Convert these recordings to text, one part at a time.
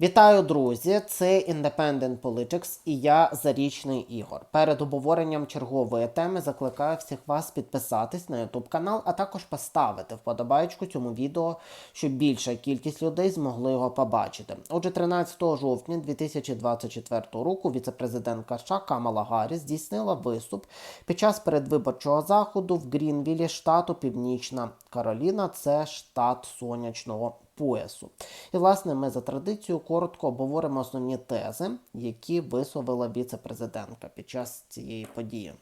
Вітаю, друзі! Це Independent Politics і я Зарічний Ігор. Перед обговоренням чергової теми закликаю всіх вас підписатись на YouTube канал, а також поставити вподобайку цьому відео, щоб більша кількість людей змогли його побачити. Отже, 13 жовтня 2024 року віцепрезидентка США Камала Гарріс здійснила виступ під час передвиборчого заходу в Грінвілі, штату Північна Кароліна. Це штат сонячного поясу. І, власне, ми за традицією коротко обговоримо основні тези, які висловила віце-президентка під час цієї події.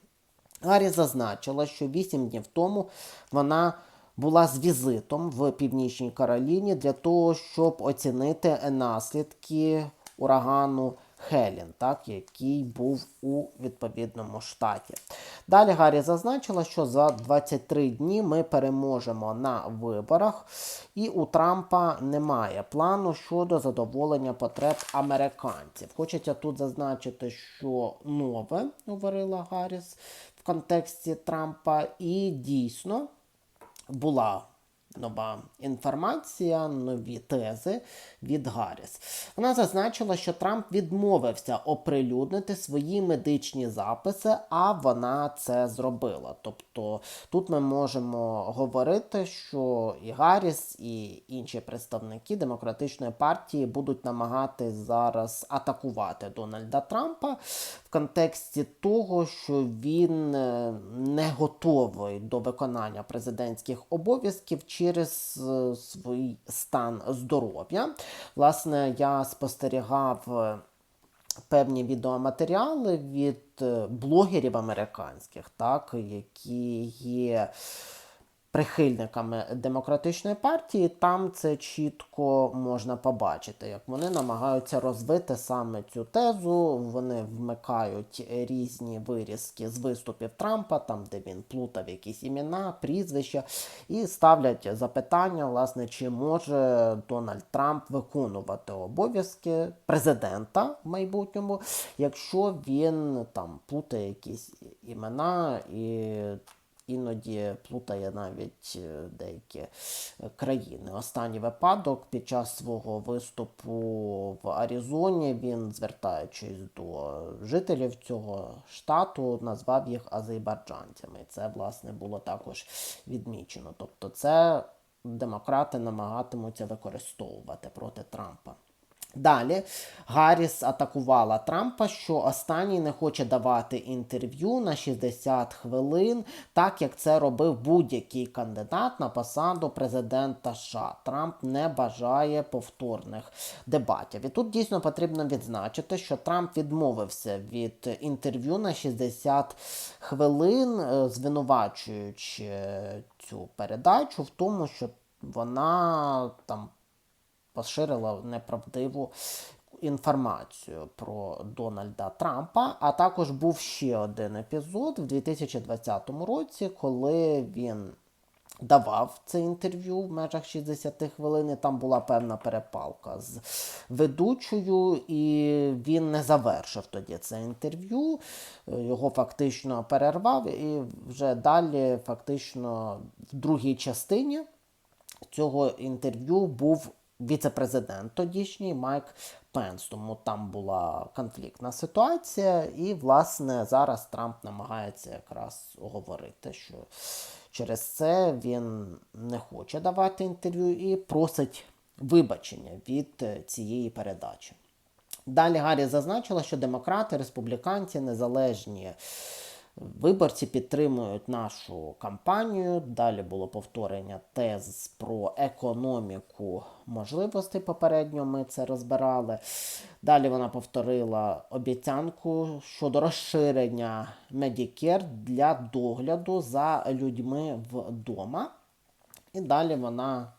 Гаррі зазначила, що 8 днів тому вона була з візитом в Північній Кароліні для того, щоб оцінити наслідки урагану Хелін, так, який був у відповідному штаті. Далі Гаррі зазначила, що за 23 дні ми переможемо на виборах, і у Трампа немає плану щодо задоволення потреб американців. Хочеться тут зазначити, що нове говорила Гарріс в контексті Трампа, і дійсно була нова інформація, нові тези від Гарріс. Вона зазначила, що Трамп відмовився оприлюднити свої медичні записи, а вона це зробила. Тобто тут ми можемо говорити, що і Гарріс, і інші представники демократичної партії будуть намагатись зараз атакувати Дональда Трампа в контексті того, що він е, не готовий до виконання президентських обов'язків через е, свій стан здоров'я. Власне, я спостерігав. е, Певні відеоматеріали від е, блогерів американських, так, які є прихильниками демократичної партії, там це чітко можна побачити, як вони намагаються розвити саме цю тезу. Вони вмикають різні вирізки з виступів Трампа, там де він плутав якісь імена, прізвища, і ставлять запитання, власне, чи може Дональд Трамп виконувати обов'язки президента в майбутньому, якщо він там плутає якісь імена і іноді плутає навіть е, деякі е, країни. Останній випадок під час свого виступу в Аризоні він, звертаючись до жителів цього штату, назвав їх азербайджанцями. Це власне було також відмічено. Тобто, це демократи намагатимуться використовувати проти Трампа. Далі Гарріс атакувала Трампа, що останній не хоче давати інтерв'ю на 60 хвилин, так як це робив будь-який кандидат на посаду президента США. Трамп не бажає повторних дебатів. І тут дійсно потрібно відзначити, що Трамп відмовився від інтерв'ю на 60 хвилин, е, звинувачуючи цю передачу в тому, що вона там поширила неправдиву інформацію про Дональда Трампа. А також був ще один епізод в 2020 році, коли він. Давав це інтерв'ю в межах 60 хвилин. і Там була певна перепалка з ведучою, і він не завершив тоді це інтерв'ю. Його фактично перервав, і вже далі, фактично, в другій частині цього інтерв'ю був віце-президент тодішній Майк Пенс. Тому там була конфліктна ситуація, і, власне, зараз Трамп намагається якраз говорити, що через це він не хоче давати інтерв'ю і просить вибачення від цієї передачі. Далі Гаррі зазначила, що демократи, республіканці, незалежні виборці підтримують нашу кампанію. Далі було повторення тез про економіку можливостей. Попередньо ми це розбирали. Далі вона повторила обіцянку щодо розширення Medicare для догляду за людьми вдома. І далі вона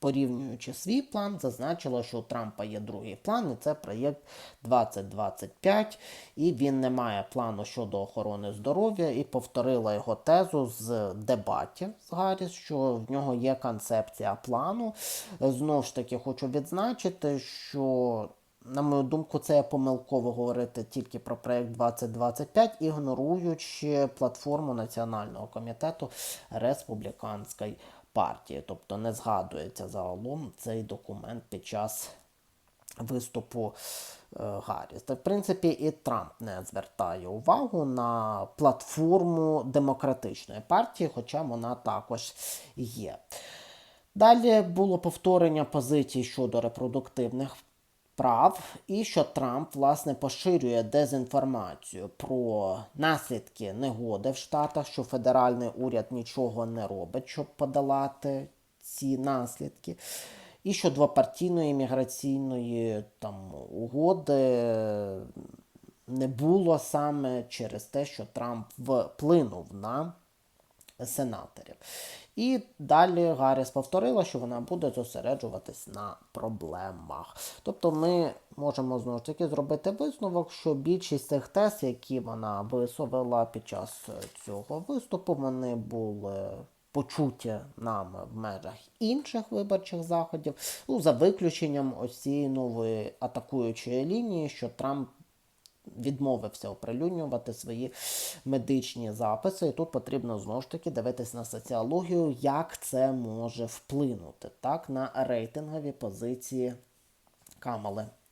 порівнюючи свій план, зазначила, що у Трампа є другий план, і це проєкт 2025, і він не має плану щодо охорони здоров'я, і повторила його тезу з дебатів з Гарріс, що в нього є концепція плану. Знову ж таки, хочу відзначити, що. На мою думку, це є помилково говорити тільки про проєкт 2025, ігноруючи платформу Національного комітету республіканської партії. Тобто не згадується загалом цей документ під час виступу е, Гарріс. Та, в принципі, і Трамп не звертає увагу на платформу демократичної партії, хоча вона також є. Далі було повторення позицій щодо репродуктивних прав, і що Трамп власне поширює дезінформацію про наслідки негоди в Штатах, що федеральний уряд нічого не робить, щоб подолати ці наслідки. І що двопартійної міграційної там угоди не було саме через те, що Трамп вплинув на сенаторів. І далі Гарріс повторила, що вона буде зосереджуватись на проблемах. Тобто ми можемо знову ж таки зробити висновок, що більшість цих тез, які вона висловила під час цього виступу, вони були почуті нами в межах інших виборчих заходів, ну, за виключенням ось цієї нової атакуючої лінії, що Трамп відмовився оприлюднювати свої медичні записи. І тут потрібно знову ж таки дивитись на соціологію, як це може вплинути так, на рейтингові позиції Камали